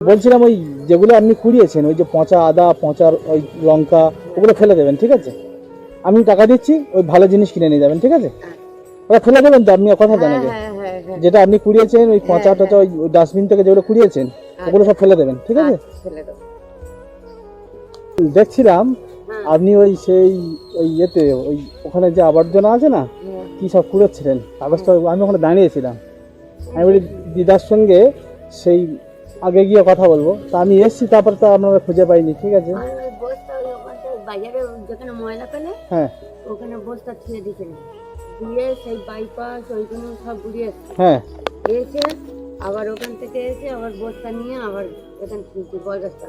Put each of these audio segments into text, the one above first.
বলছিলাম ওই যেগুলো আপনি কুড়িয়েছেন ওই যে পচা আদা পচা ওই লঙ্কা ওগুলো ফেলে দেবেন ঠিক আছে? আমি টাকা দিচ্ছি ওই ভালো জিনিস কিনে নিয়ে যাবেন ঠিক আছে? ওটা ফেলে দেবেন তো আপনি কথা জানেন হ্যাঁ হ্যাঁ হ্যাঁ যেটা আপনি কুড়িয়েছেন ওই পচা টচা ওই ডাস্টবিন থেকে যেগুলো কুড়িয়েছেন ওগুলো সব ফেলে দেবেন ঠিক আছে? আচ্ছা, দেখছিলাম। আপনি ওই সেই ওই ইয়েতে ওই ওখানে যে আবর্জনা আছে না। কি সব কুড়োচ্ছিলেন? কাগজটা আমি ওখানে দাঁড়িয়েছিলাম। আমি বলি দিদার সঙ্গে সেই আগে গিয়ে কথা বলব। তা আমি এসছি তারপর তো আপনারা খুঁজে পাইনি ঠিক আছে? বাজারে যেখানে ময়লা পেলে হ্যাঁ। ওখানে বস্তা দিয়ে সেই বাইপাস ওইগুলো সব ঘুরিয়ে হ্যাঁ। এসে আবার ওখান থেকে এসে আবার বস্তা নিয়ে আবার এখান থেকে বয়গাছটা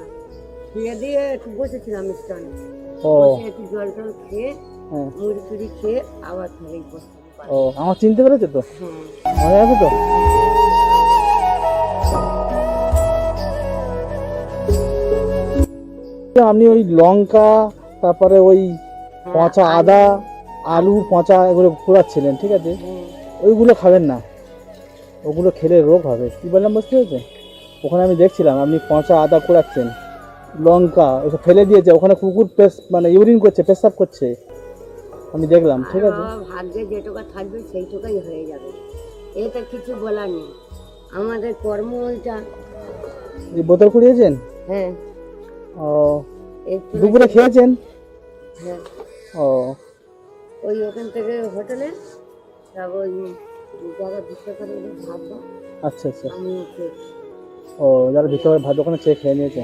দিয়ে দিয়ে একটু বসেছিলাম স্টলে। ও। বসে একটু জল টল খেয়ে হ্যাঁ। মুড়ি টুড়ি খেয়ে আবার ফের বস্তা ও আমার চিনতে পেরেছে তো? হ্যাঁ। মনে আছে তো? আপনি ওই লঙ্কা তারপরে ওই পচা আদা আলু। পচা এগুলো কুড়াচ্ছিলেন ঠিক আছে? হ্যাঁ ওইগুলো খাবেন না। ওগুলো খেলে রোগ হবে। কি বললাম বুঝতে পেরেছে? ওখানে আমি দেখছিলাম আপনি পচা আদা কুড়াচ্ছেন লঙ্কা ওসব ফেলে দিয়েছে ওখানে কুকুর পেস মানে ইউরিন করছে পেশাব করছে। আমি দেখলাম ঠিক আছে? ভাগ্যে যেটুকু থাকবে সেইটুকুই হয়ে যাবে। এটা কিছু বলার নেই। আমাদের কর্ম ওইটা বোতল কুড়িয়েছেন? হ্যাঁ। ও দুপুরে খেয়েছেন? হ্যাঁ। ও। ওই ওখান থেকে হোটেলে সব যারা ভিক্ষা করে ভাত আচ্ছা আচ্ছা। আমি ও যারা ভিতরে ভাত দোকানে চেয়ে খেয়ে নিয়েছে?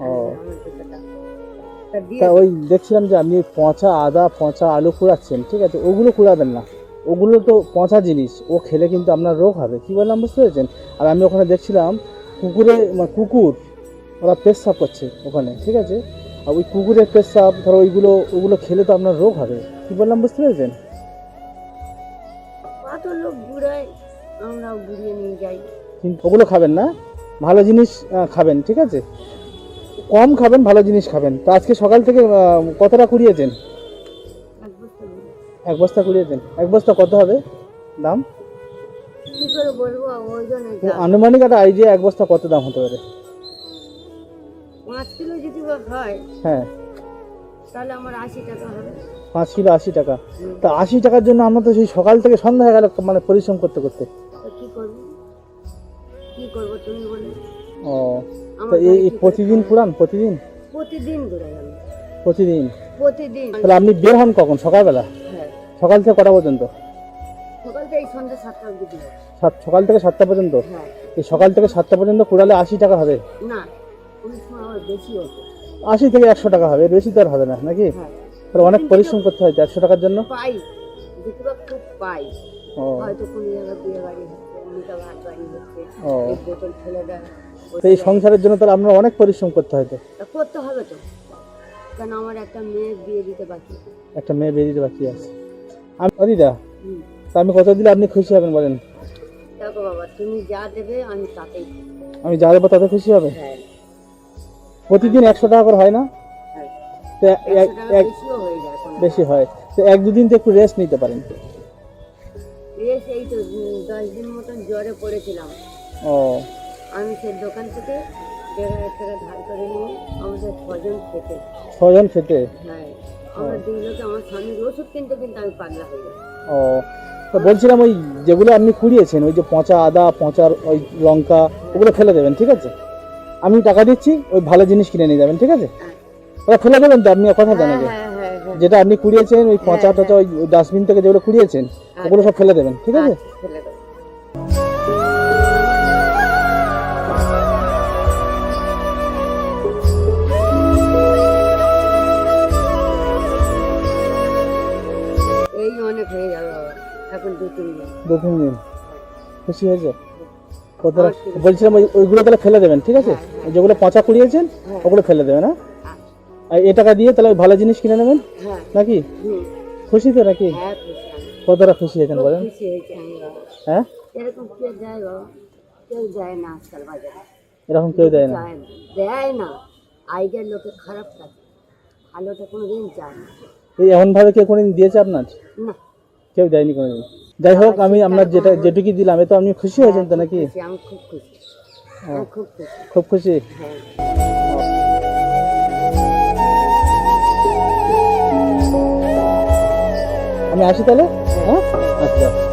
ও। তা ওই দেখছিলাম যে আপনি পচা আদা পচা আলু কুড়াচ্ছেন ঠিক আছে? ওগুলো কুড়াবেন না। ওগুলো তো পচা জিনিস। ও খেলে কিন্তু আপনার রোগ হবে। কি বললাম বুঝতে পেরেছেন? আর আমি ওখানে দেখছিলাম কুকুরে মানে কুকুর ওরা পেশাব করছে ওখানে ঠিক আছে? আর ওই কুকুরের পেশাব ধরো ওইগুলো ওগুলো খেলে তো আপনার রোগ হবে। কি বললাম বুঝতে পেরেছেন? কত লোক ঘুরায় আমরাও ঘুরিয়ে নিয়ে যাই। কিন্তু ওগুলো খাবেন না ভালো জিনিস আহ, খাবেন ঠিক আছে? কম খাবেন ভালো জিনিস খাবেন। তো আজকে সকাল থেকে আহ, কতটা কুড়িয়েছেন? এক বছর ধরে। এক বস্তা কুড়িয়েছেন। এক বস্তা কত হবে দাম? কি করে বলব ওই জন্য যা। আনুমানিক একটা আইডিয়া এক বস্তা কত দাম হতে পারে? পাঁচ কিলো যদি হয় হ্যাঁ। তাহলে আমার আশি টাকা হবে। পাঁচ কিলো আশি টাকা। তা আশি টাকার জন্য আমরা তো সেই সকাল থেকে সন্ধ্যা হয়ে গেল মানে পরিশ্রম করতে করতে। কি করব? কি করব তুমি বলে। ও তা এই প্রতিদিন পুরান? প্রতিদিন? প্রতিদিন প্রতিদিন? প্রতিদিন। তাহলে আপনি বের হন কখন? সকালবেলা? হ্যাঁ। সকাল থেকে কটা পর্যন্ত? সকাল থেকে সাতটা সাত সকাল থেকে সাতটা পর্যন্ত? হ্যাঁ। এই সকাল থেকে সাতটা পর্যন্ত কুড়ালে আশি টাকা হবে? না। আশি থেকে একশো টাকা হবে বেশি তো আর হবে না নাকি? হ্যাঁ। তাহলে অনেক পরিশ্রম করতে হয় একশো টাকার জন্য? পাই যেটুকু খুব পাই। হয়তো কোনো জায়গায় বিয়ে বাড়ি এই সংসারের জন্য তাহলে আপনার অনেক পরিশ্রম করতে হয় তো। করতে হবে তো। কেন আমার একটা মেয়ে বিয়ে দিতে বাকি একটা মেয়ে বেরিয়ে বাকি আছে। আমি ও তা আমি কত দিলে আপনি খুশি হবেন বলেন? দেখো বাবা তুমি যা দেবে আমি তাতেই আমি যা দেবো তাতে খুশি হবে? হ্যাঁ। প্রতিদিন একশো টাকা করে হয় না? বেশি হয়। তো এক দুদিন তো একটু রেস্ট নিতে পারেন। বেশ এই তো দশ দিন মতন জ্বরে পড়েছিলাম। ও। আমি সেই দোকান থেকে দেড় হাজার টাকা ধার করে নিয়ে আমাদের ছজন খেতে। ছজন খেতে? হ্যাঁ। আমরা দুই লোকে আমার স্বামীর ওষুধ কিনতে কিনতে আমি পাগলা হয়ে যাই ও। তো বলছিলাম ওই যেগুলো আপনি কুড়িয়েছেন ওই যে পচা আদা পচা ওই লঙ্কা ওগুলো ফেলে দেবেন ঠিক আছে? আমি টাকা দিচ্ছি ওই ভালো জিনিস কিনে নিয়ে যাবেন ঠিক আছে। ওটা ফেলে দেবেন তো আপনি কথা জানেন হ্যাঁ হ্যাঁ হ্যাঁ হ্যাঁ। যেটা আপনি কুড়িয়েছেন ওই পচা টচা ওই ডাস্টবিন থেকে যেগুলো কুড়িয়েছেন ওগুলো সব ফেলে দেবেন ঠিক আছে? আচ্ছা, ফেলে দু তিন দিন। খুশি হয়েছে? কতটা? বলছিলাম ওই ওইগুলো তাহলে ফেলে দেবেন ঠিক আছে? যেগুলো পচা কুড়িয়েছেন ওগুলো ফেলে দেবেন হ্যাঁ? আর এ টাকা দিয়ে তাহলে ভালো জিনিস কিনে নেবেন? হ্যাঁ। নাকি? খুশি তো নাকি? হ্যাঁ কতটা খুশি হয়েছেন বলেন? হ্যাঁ? এরকম কেউ দেয় না দেয় না? আইডিয়ার লোকে খারাপ থাকে ভালোটা কোনো দিন যায় না। এমনভাবে কেউ কোনোদিন দিয়েছে আপনার? না। কেউ দেয়নি কোনোদিন? যাই হোক আমি আপনার যেটা যেটুকু দিলাম এতো তো আপনি খুশি হয়েছেন তো নাকি? খুব খুশি। খুশি? হ্যাঁ। আমি আসি তাহলে? হ্যাঁ? আচ্ছা।